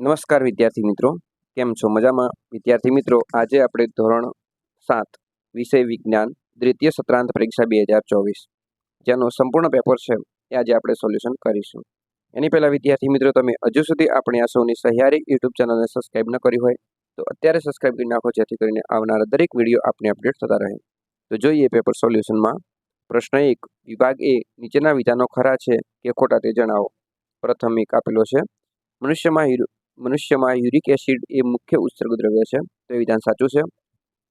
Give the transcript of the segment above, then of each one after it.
નમસ્કાર વિદ્યાર્થી મિત્રો, કેમ છો? મજામાં? વિદ્યાર્થી મિત્રો, આજે આપણે ધોરણ સાત, વિષય વિજ્ઞાન, દ્વિતીય સત્રાંત પરીક્ષા બે હજાર ચોવીસ, જેનો સંપૂર્ણ પેપર છે, એ આજે આપણે સોલ્યુશન કરીશું. એની પહેલાં વિદ્યાર્થી મિત્રો, તમે હજુ સુધી આપણી આ સૌની સહિયારી યુટ્યુબ ચેનલને સબસ્ક્રાઈબ ન કરી હોય, તો અત્યારે સબસ્ક્રાઈબ કરી નાખો, જેથી કરીને આવનારા દરેક વીડિયો આપને અપડેટ થતા રહે. તો જોઈએ પેપર સોલ્યુશનમાં, પ્રશ્ન એક, વિભાગ એ નીચેના વિધાનો ખરા છે કે ખોટા તે જણાવો. પ્રથમ એક આપેલો છે મનુષ્યમાં મનુષ્યમાં યુરિક એસિડ એ મુખ્ય ઉત્સર્ગ દ્રવ્ય છે. તો એ વિધાન સાચું છે.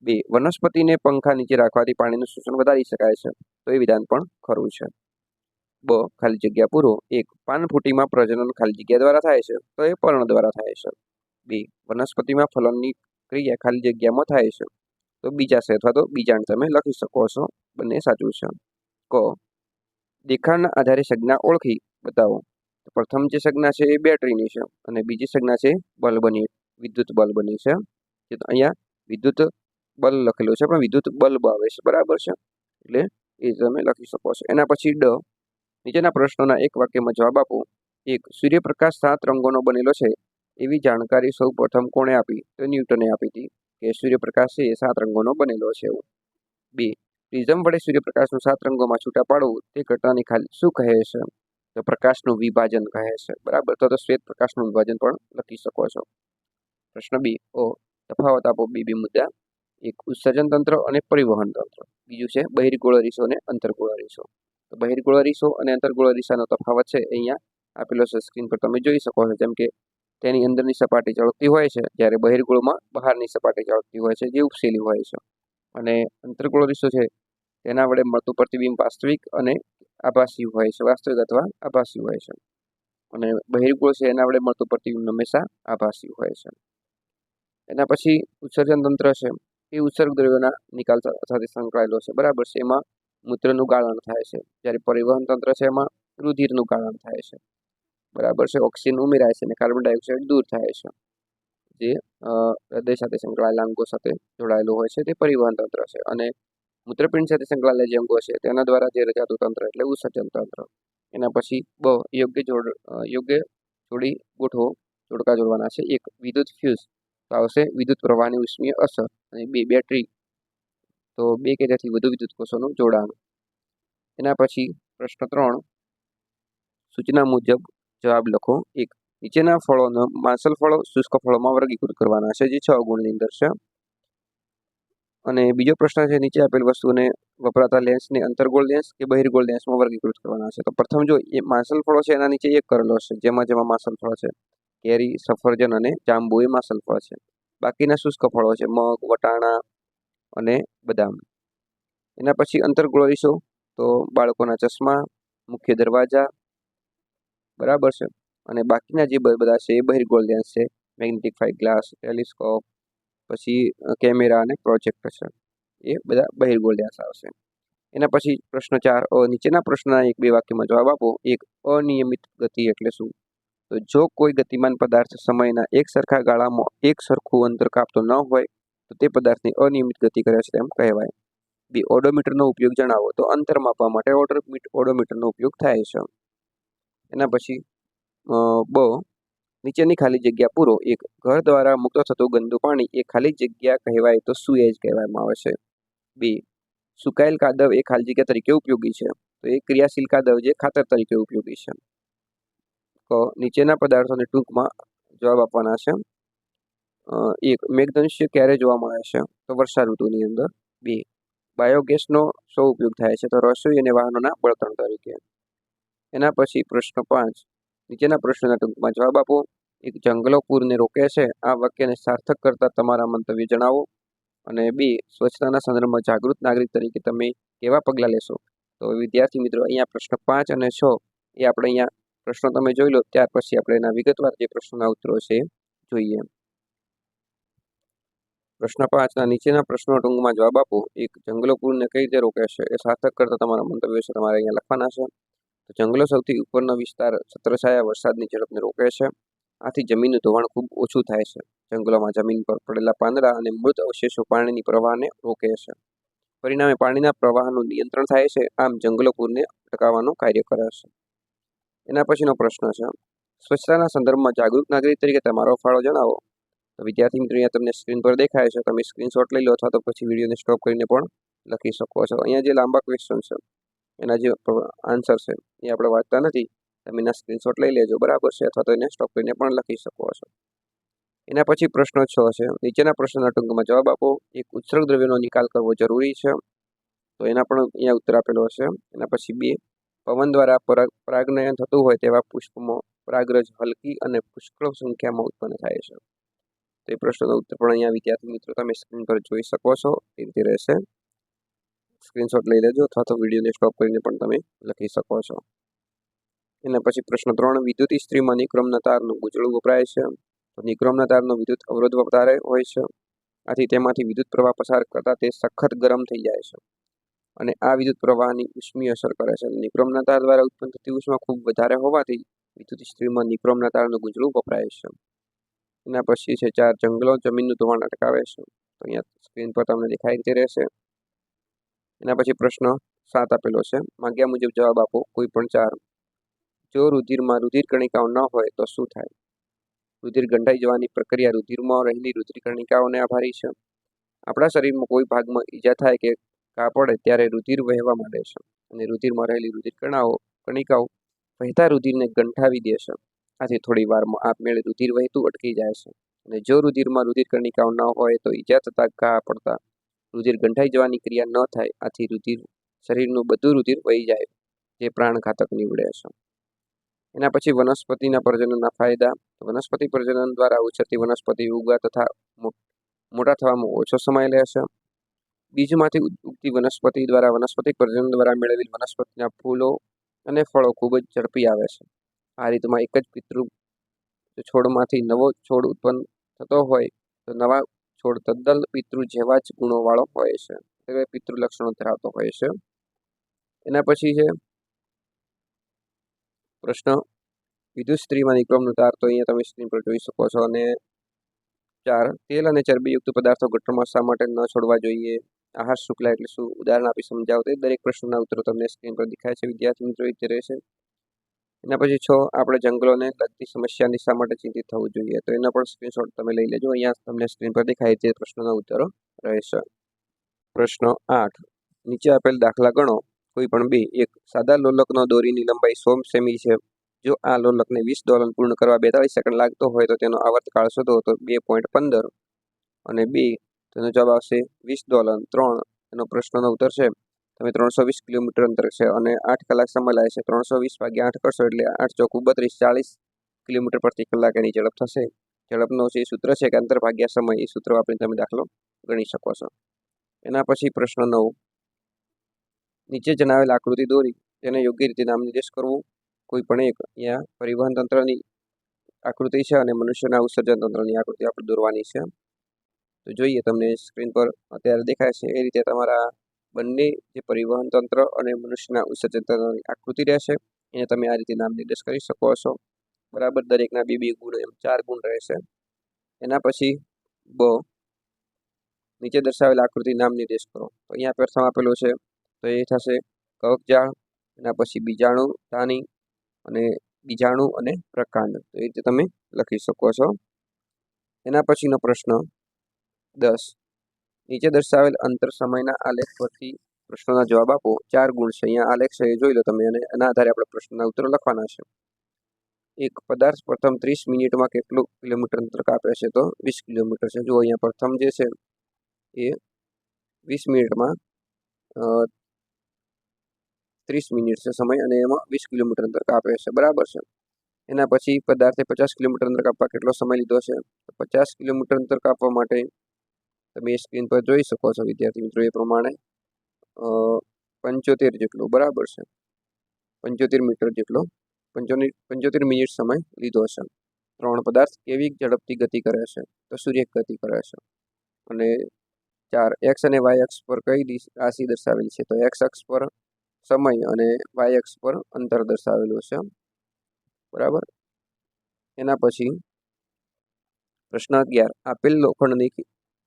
બે, વનસ્પતિને પંખા નીચે રાખવાથી પાણીનું શોષણ વધારી શકાય છે. તો એ વિધાન પણ ખરું છે. બ, ખાલી જગ્યા પૂરો. એક, પાનફૂટીમાં પ્રજનન ખાલી જગ્યા દ્વારા થાય છે. તો એ પર્ણ દ્વારા થાય છે. બે, વનસ્પતિમાં ફલનની ક્રિયા ખાલી જગ્યામાં થાય છે. તો બીજાશય અથવા તો બીજાણ તમે લખી શકો છો. બંને સાચું છે. ક, દેખાણના આધારે સંજ્ઞા ઓળખી. બતાવો. પ્રથમ જે સંજ્ઞા છે એ બેટરીની છે અને બીજી સંજ્ઞા છે બલ્બની વિદ્યુત બલ્બની છે. જે અહીંયા વિદ્યુત બલ્બ લખેલું છે, પણ વિદ્યુત બલ્બ આવે છે, બરાબર છે? એટલે એ તમે લખી શકો છો. એના પછી ડ. નીચેના પ્રશ્નોના એક વાક્યમાં જવાબ આપો. એક, સૂર્યપ્રકાશ સાત રંગોનો બનેલો છે એવી જાણકારી સૌ પ્રથમ કોણે આપી? તો ન્યૂટને આપી હતી કે સૂર્યપ્રકાશ છે એ સાત રંગોનો બનેલો છે. એવું બે, પ્રિઝમ વડે સૂર્યપ્રકાશનું સાત રંગોમાં છૂટા પાડવું તે ઘટનાની ખાલી શું કહે છે? તો પ્રકાશનું વિભાજન કહે છે. બરાબર? તો શ્વેત પ્રકાશનું વિભાજન પણ લખી શકો છો. પ્રશ્ન બી, ઓ, તફાવત આપો બી બી મુદ્દા. એક, ઉત્સર્જન તંત્ર અને પરિવહન તંત્ર. બીજું છે, બહિર્ગોળ રીસો અને અંતર્ગોળ રીસો તો બહિર્ગોળ રીસો અને અંતર્ગોળ રીસાનો તફાવત છે અહીંયા આપેલો છે સ્ક્રીન પર. તમે જોઈ શકો છો, જેમ કે તેની અંદરની સપાટી ચળકતી હોય છે, જ્યારે બહિર્ગોળમાં બહારની સપાટી ચળકતી હોય છે, જે ઉપસેલી હોય છે. અને અંતર્ગોળ રીસો છે, તેના વડે મળતું પ્રતિબિંબ વાસ્તવિક અને આભાસી હોય છે વાસ્તવિક અથવા આભાસી હોય છે અને બહિર્ગોળ છે એના વડે મળતું પ્રતિબિંબ હંમેશા આભાસી હોય છે એના પછી ઉત્સર્જન તંત્ર છે. એ ઉત્સર્ગ દ્રવ્યોના નિકાલ સાથે સંકળાયેલો છે. બરાબર છે. એમાં મૂત્રનું ગાળણ થાય છે. જ્યારે પરિવહન તંત્ર છે, એમાં રુધિરનું ગાળણ થાય છે. બરાબર છે. ઓક્સિજન ઉમેરાય છે અને કાર્બન ડાયોક્સાઇડ દૂર થાય છે. જે હૃદય સાથે સંકળાયેલા અંગો સાથે જોડાયેલું હોય છે. તે પરિવહન તંત્ર છે. અને મૂત્રપિંડ સાથે સંકળાયેલા જે અંગો છે, તેના દ્વારા જે રચાતું તંત્ર એટલે ઉત્સર્જન તંત્ર. એના પછી બ, યોગ્ય જોડ યોગ્ય જોડી ગોઠવો, જોડકા જોડવાના છે. એક, વિદ્યુત ફ્યુઝ તો આવશે વિદ્યુત પ્રવાહની ઉષ્મીય અસર અને બે બેટરી તો બે કે તેથી વધુ વિદ્યુત કોષોનું જોડાણ. એના પછી પ્રશ્ન ત્રણ, સૂચના મુજબ જવાબ લખો. એક, નીચેના ફળોનો માંસલ ફળો શુષ્ક ફળોમાં વર્ગીકૃત કરવાના છે, જે છ ગુણની અંદર છે. અને બીજો પ્રશ્ન છે, નીચે આપેલ વસ્તુને વપરાતા લેન્સને અંતર્ગોળ લેન્સ કે બહિર્ગોળ લેન્સમાં વર્ગીકૃત કરવાના છે. તો પ્રથમ જો એ માસલ ફળો છે, એના નીચે એક કરેલો છે જેમાં જેમાં માસલ ફળ છે. કેરી, સફરજન અને જાંબુ એ માસલ ફળ છે. બાકીના શુષ્ક ફળો છે, મગ, વટાણા અને બદામ. એના પછી અંતર્ગોળ અરીસો તો બાળકોના ચશ્મા, મુખ્ય દરવાજા, બરાબર છે. અને બાકીના જે બધા છે, એ બહિર્ગોળ લેન્સ છે. મેગ્નેટિફાઈડ ગ્લાસ, ટેલિસ્કોપ પછી કેમેરા અને પ્રોજેક્ટર છે. એ બધા બહિર્ગોળ વ્યાસ આવશે એના પછી પ્રશ્ન ચાર, અ, નીચેના પ્રશ્નના એક બે વાક્યમાં જવાબ આપો. એક, અનિયમિત ગતિ એટલે શું? તો જો કોઈ ગતિમાન પદાર્થ સમયના એક સરખા ગાળામાં એક સરખું અંતર કાપતો ન હોય, તો તે પદાર્થની અનિયમિત ગતિ કરે છે તેમ કહેવાય. બી, ઓડોમીટરનો ઉપયોગ જણાવો. તો અંતર માપવા માટે ઓડોમીટ, ઓડોમીટરનો ઉપયોગ થાય છે. એના પછી બ નીચેની ખાલી જગ્યા પૂરો. એક ઘર દ્વારા મુક્ત થતું ગંદુ પાણી એ ખાલી જગ્યા કહેવાય તો સુએજ કહેવામાં આવે છે. બી. સુકાયેલ કાદવ એ ખાલી જગ્યા તરીકે ઉપયોગી છે. તો એ ક્રિયાશીલ કાદવ જે ખાતર તરીકે ઉપયોગી છે. ક. નીચેના પદાર્થોને ટૂંકમાં જવાબ આપવાના છે. એક મેઘધનુષ્ય ક્યારે જોવા મળે છે? તો વર્ષા ઋતુની અંદર. બે. બાયોગેસનો શો ઉપયોગ થાય છે તો રસોઈ અને વાહનોના બળતણ તરીકે. એના પછી પ્રશ્ન પાંચ. નીચેના પ્રશ્નોના ટૂંકમાં જવાબ આપો. એક જંગલો પૂરને રોકે છે. આ વાક્યને સાર્થક કરતા તમારા મંતવ્ય જણાવો. અને બી, સ્વચ્છતાના સંદર્ભમાં જાગૃત નાગરિક તરીકે તમે કેવા પગલાં લેશો? તો વિદ્યાર્થી મિત્રો, અહીંયા પ્રશ્ન પાંચ અને છ એ આપણે અહીંયા પ્રશ્નો તમે જોઈ લો. ત્યાર પછી આપણે એના વિગતવાર જે પ્રશ્નોના ઉત્તરો છે જોઈએ. પ્રશ્ન પાંચના નીચેના પ્રશ્નો ટૂંકમાં જવાબ આપો. એક જંગલો પૂરને કઈ રીતે રોકે છે? એ સાર્થક કરતા તમારા મંતવ્યો છે. તમારે અહીંયા લખવાના છે. તો જંગલો સૌથી ઉપરનો વિસ્તાર છત્રછાયા વરસાદની ઝડપને રોકે છે. આથી જમીનનું ધોવાણ ખૂબ ઓછું થાય છે. જંગલોમાં જમીન પર પડેલા પાંદડા અને મૃત અવશેષો પાણીની પ્રવાહને રોકે છે. પરિણામે પાણીના પ્રવાહનું નિયંત્રણ થાય છે. આમ જંગલો પૂરને અટકાવવાનું કાર્ય કરે છે. એના પછીનો પ્રશ્ન છે. સ્વચ્છતાના સંદર્ભમાં જાગૃત નાગરિક તરીકે તમારો ફાળો જણાવો. તો વિદ્યાર્થી મિત્રો, અહીંયા તમને સ્ક્રીન પર દેખાય છે. તમે સ્ક્રીનશોટ લઈ લો અથવા તો પછી વિડીયોને સ્ટોપ કરીને પણ લખી શકો છો. અહીંયા જે લાંબા ક્વેશ્ચન છે. એના જે આન્સર છે, એ આપણે વાંચતા નથી. તમે એના સ્ક્રીનશોટ લઈ લેજો, બરાબર છે? અથવા તો એને સ્ટોપ કરીને પણ લખી શકો છો. એના પછી પ્રશ્ન છ છે. નીચેના પ્રશ્નના ટૂંકમાં જવાબ આપો. એક ઉત્સર્ગ દ્રવ્યનો નિકાલ કરવો જરૂરી છે. તો એના પણ અહીંયા ઉત્તર આપેલો હશે. એના પછી બે. પવન દ્વારા પરાગ પરાગનયન થતું હોય તેવા પુષ્પમાં પરાગરજ હલકી અને પુષ્કળ સંખ્યામાં ઉત્પન્ન થાય છે. તો એ પ્રશ્નનો ઉત્તર પણ અહીંયા વિદ્યાર્થી મિત્રો તમે સ્ક્રીન પર જોઈ શકો છો. એ રીતે રહેશે. સ્ક્રીનશોટ લઈ લેજો. અથવા તો વિડીયોને સ્ટોપ કરીને પણ તમે લખી શકો છો. એના પછી પ્રશ્ન ત્રણ, વિદ્યુત ઇસ્ત્રીમાં નિક્રમના તારનું ગુજળું વપરાય છે. તો નિક્રમના તારનો વિદ્યુત અવરોધ વધારે હોય છે. આથી તેમાંથી વિદ્યુત પ્રવાહ પસાર કરતાં તે સખત ગરમ થઈ જાય છે. અને આ વિદ્યુત પ્રવાહની ઉષ્મી અસર કરે છે. નિક્રમના તાર દ્વારા ઉત્પન્ન થતી ઉષ્મા ખૂબ વધારે હોવાથી વિદ્યુત ઇસ્ત્રીમાં નિક્રમના તારનું ગુજળું વપરાય છે. એના પછી છે ચાર જંગલો, જમીનનું ધોવાણ અટકાવે છે. અહીંયા સ્ક્રીન પર તમને દેખાય રીતે રહેશે. એના પછી પ્રશ્ન સાત આપેલો છે. માંગ્યા મુજબ જવાબ આપો. કોઈ પણ ચાર. જો રુધિરમાં રુધિર કણિકાઓ ન હોય તો શું થાય? રુધિર ગંઢાઈ જવાની પ્રક્રિયા રુધિરમાં રહેલી રુધિર કણિકાઓને આભારી છે. આપણા શરીરમાં કોઈ ભાગમાં ઈજા થાય કે ઘા પડે ત્યારે રુધિર વહેવા માંડે છે અને રુધિરમાં રહેલી રુધિર કણાઓ કણિકાઓ વહેતા રુધિરને ગંઠાવી દે છે. આથી થોડી વારમાં આપમેળે રુધિર વહેતું અટકી જાય છે અને જો રુધિરમાં રુધિર કણિકાઓ ન હોય તો ઈજા થતાં ઘા પડતા રુધિર ગંઠાઈ જવાની ક્રિયા ન થાય, આથી રુધિર શરીરનું બધું રુધિર વહી જાય, જે પ્રાણઘાતક નીવડે છે. એના પછી વનસ્પતિના પ્રજનનના ફાયદા. વનસ્પતિ પ્રજનન દ્વારા ઉછરતી વનસ્પતિ ઉગવા તથા મોટા થવામાં ઓછો સમય લે છે. બીજમાંથી ઉગતી વનસ્પતિ દ્વારા, વનસ્પતિ પ્રજનન દ્વારા મેળવેલ વનસ્પતિના ફૂલો અને ફળો ખૂબ જ ઝડપી આવે છે. આ રીતમાં એક જ પિતૃ છોડમાંથી નવો છોડ ઉત્પન્ન થતો હોય, તો નવા છોડ તદ્દલ પિતૃ જેવા જ ગુણોવાળો હોય છે. એટલે પિતૃ લક્ષણો ધરાવતો હોય છે. એના પછી છે. પ્રશ્ન. વિદ્યુત સ્ત્રીમાં નિક્રમનું તાર તો અહીંયા તમે સ્ક્રીન પર જોઈ શકો છો અને ચાર. તેલ અને ચરબીયુક્ત પદાર્થો ગટરમાં શા માટે ન છોડવા જોઈએ? આહાર શુક્લા એટલે શું? ઉદાહરણ આપી સમજાવો તે દરેક પ્રશ્નના ઉત્તરો તમને સ્ક્રીન પર દેખાય છે. વિદ્યાર્થી મિત્રો રીતે રહેશે એના પછી છો, આપણે જંગલોને લગતી સમસ્યાની શા માટે ચિંતિત થવું જોઈએ? તો એનો પણ સ્ક્રીનશોટ તમે લઈ લેજો. અહીંયા તમને સ્ક્રીન પર દેખાય તે પ્રશ્નના ઉત્તરો. રહેશે પ્રશ્ન આઠ. નીચે આપેલ દાખલા ગણો. કોઈ પણ બે. એક, સાદા લોલકનો દોરીની લંબાઈ સો સેમી છે. જો આ લોલકને વીસ ડોલર પૂર્ણ કરવા બેતાળીસ સેકન્ડ લાગતો હોય તો તેનો આવર્તકાળ શોધો તો બે પોઈન્ટ પંદર. અને બે, તેનો જવાબ આવશે વીસ ડોલર. ત્રણ, એનો પ્રશ્નનો ઉત્તર છે તમે ત્રણસો વીસ કિલોમીટર અંતર છે અને આઠ કલાક સમય લાગે છે. ત્રણસો વીસ ભાગ્યા આઠ કરશો એટલે આઠ ચોખ્ખું બત્રીસ ચાલીસ કિલોમીટર પ્રતિ કલાક એની ઝડપ થશે. ઝડપનો જે સૂત્ર છે કે અંતર ભાગ્યા સમય, એ સૂત્ર વાપરીને તમે દાખલો ગણી શકો છો. એના પછી પ્રશ્ન નવ. નીચે જણાવેલ આકૃતિ દોરી. તેને યોગ્ય રીતે નામ નિર્દેશ કરવું કોઈ પણ એક. અહીંયા પરિવહન તંત્રની આકૃતિ છે અને મનુષ્યના ઉત્સર્જન તંત્રની આકૃતિ આપણે દોરવાની છે. તો જોઈએ તમને સ્ક્રીન પર અત્યારે દેખાય છે. એ રીતે તમારા બંને જે પરિવહન તંત્ર અને મનુષ્યના ઉત્સર્જન તંત્રની આકૃતિ રહેશે, એને તમે આ રીતે નામ નિર્દેશ કરી શકો છો બરાબર દરેકના બે બે ગુણ એમ ચાર ગુણ રહેશે. એના પછી બ, નીચે દર્શાવેલ આકૃતિ નામ નિર્દેશ કરો. તો અહીંયા પ્રથમ આપેલું છે, તો એ થશે કવકજાળ, એના પછી બીજાણુ ધાની અને બીજાણુ અને પ્રકાંડ. તો એ રીતે તમે લખી શકો છો. એના પછીનો પ્રશ્ન દસ. નીચે દર્શાવેલ અંતર સમયના આલેખ પરથી પ્રશ્નોના જવાબ આપો. ચાર ગુણ છે. અહીંયા આલેખ છે, એ જોઈ લો તમે અને એના આધારે આપણે પ્રશ્નના ઉત્તરો લખવાના છે. એક પદાર્થ પ્રથમ ત્રીસ મિનિટમાં કેટલું કિલોમીટર અંતર કાપે છે તો વીસ કિલોમીટર છે. જો અહીંયા પ્રથમ જે છે, એ વીસ મિનિટમાં ત્રીસ મિનિટ છે સમય અને એમાં વીસ કિલોમીટર અંતર કાપે છે. બરાબર છે? એના પછી પદાર્થે પચાસ કિલોમીટર અંતર કાપવા કેટલો સમય લીધો છે? પચાસ કિલોમીટર અંતર કાપવા માટે તમે સ્ક્રીન પર જોઈ શકો છો વિદ્યાર્થી મિત્રો એ પ્રમાણે. પંચોતેર જેટલું, બરાબર છે? પંચોતેર મીટર જેટલો. પંચોતેર પંચોતેર મિનિટ સમય લીધો છે ત્રણ પદાર્થ કેવી ઝડપથી ગતિ કરે છે? તો સૂર્ય ગતિ કરે છે. અને ચાર એક્સ અને વાય અક્ષ પર કઈ રાશિ દર્શાવેલી છે? તો એક્સ અક્ષ પર સમય અને વાય અક્ષ પર અંતર દર્શાવેલું છે. બરાબર? એના પછી પ્રશ્ન અગિયાર. આપેલ લોખંડની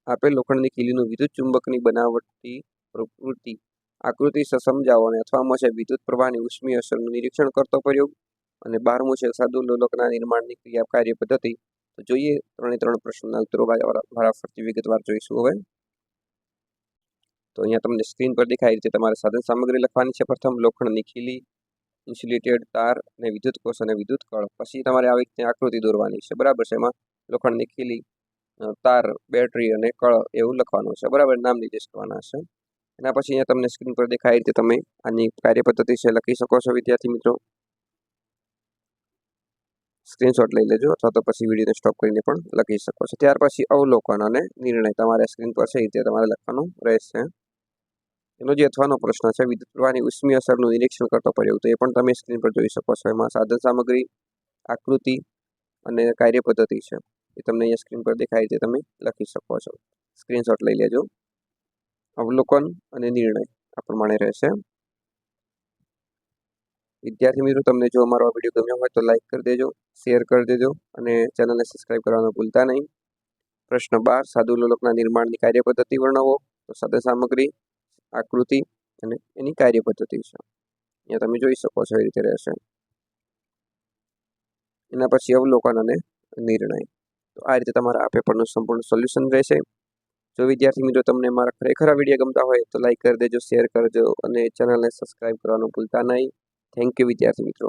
આપેલ લોખંડની ખીલીનું વિદ્યુત ચુંબકની બનાવટથી પ્રકૃતિ આકૃતિ સમજાવો અને અથવામાં છે વિદ્યુત પ્રવાહની ઉષ્મી અસરનું નિરીક્ષણ કરતો પ્રયોગ અને બારમું છે સાધુ લોલકના નિર્માણની ક્રિયા કાર્ય પદ્ધતિ. તો જોઈએ ત્રણે ત્રણ પ્રશ્નોના ઉત્તરો વારાફરતી વિગતવાર જોઈશું હવે. તો અહીંયા તમને સ્ક્રીન પર દેખાય રીતે તમારે સાધન સામગ્રી લખવાની છે. પ્રથમ, લોખંડની ખીલી ઇન્સ્યુલેટેડ તાર અને વિદ્યુત કોષ અને વિદ્યુત કળ. પછી તમારે આવી રીતે આકૃતિ દોરવાની છે. બરાબર છે એમાં લોખંડની ખીલી તાર, બેટરી અને કળ એવું લખવાનું છે. બરાબર? નામ નિર્દેશ કરવાના છે. એના પછી અહીંયા તમને સ્ક્રીન પર દેખાય રીતે તમે આની કાર્ય પદ્ધતિ છે લખી શકો છો, વિદ્યાર્થી મિત્રો. સ્ક્રીનશોટ લઈ લેજો અથવા તો પછી વિડીયોને સ્ટોપ કરીને પણ લખી શકો છો. ત્યાર પછી અવલોકન અને નિર્ણય તમારે સ્ક્રીન પર છે એ રીતે તમારે લખવાનું રહેશે. એનો જે અથવાનો પ્રશ્ન છે વિદ્યુત પ્રવાહની ઉષ્મી અસરનું નિરીક્ષણ કરતો પડ્યો તો એ પણ તમે સ્ક્રીન પર જોઈ શકો છો. એમાં સાધન સામગ્રી, આકૃતિ અને કાર્ય પદ્ધતિ છે. એ તમને અહીંયા સ્ક્રીન પર દેખાય છે. તમે લખી શકો છો. સ્ક્રીનશોટ લઈ લેજો. અવલોકન અને નિર્ણય આ પ્રમાણે રહેશે. વિદ્યાર્થી મિત્રો, તમને જો અમારો આ વીડિયો ગમ્યો હોય તો લાઇક કરી દેજો શેર કરી દેજો અને ચેનલને સબસ્ક્રાઈબ કરવાનું ભૂલતા નહીં. પ્રશ્ન બાર સાધુ લોલકના નિર્માણની કાર્ય પદ્ધતિ વર્ણવો. તો સાધન સામગ્રી, આકૃતિ અને એની કાર્ય પદ્ધતિ છે. અહીંયા તમે જોઈ શકો છો એ રીતે રહેશે. એના પછી અવલોકન અને નિર્ણય. તો આ રીતે તમારા આ પેપરનું સંપૂર્ણ સોલ્યુશન રહેશે. જો વિદ્યાર્થી મિત્રો તમને મારા ખરેખર આ વીડિયો ગમતા હોય તો લાઇક કરી દેજો શેર કરજો અને ચેનલને સબસ્ક્રાઈબ કરવાનું ભૂલતા નહીં. થેન્ક યુ વિદ્યાર્થી મિત્રો.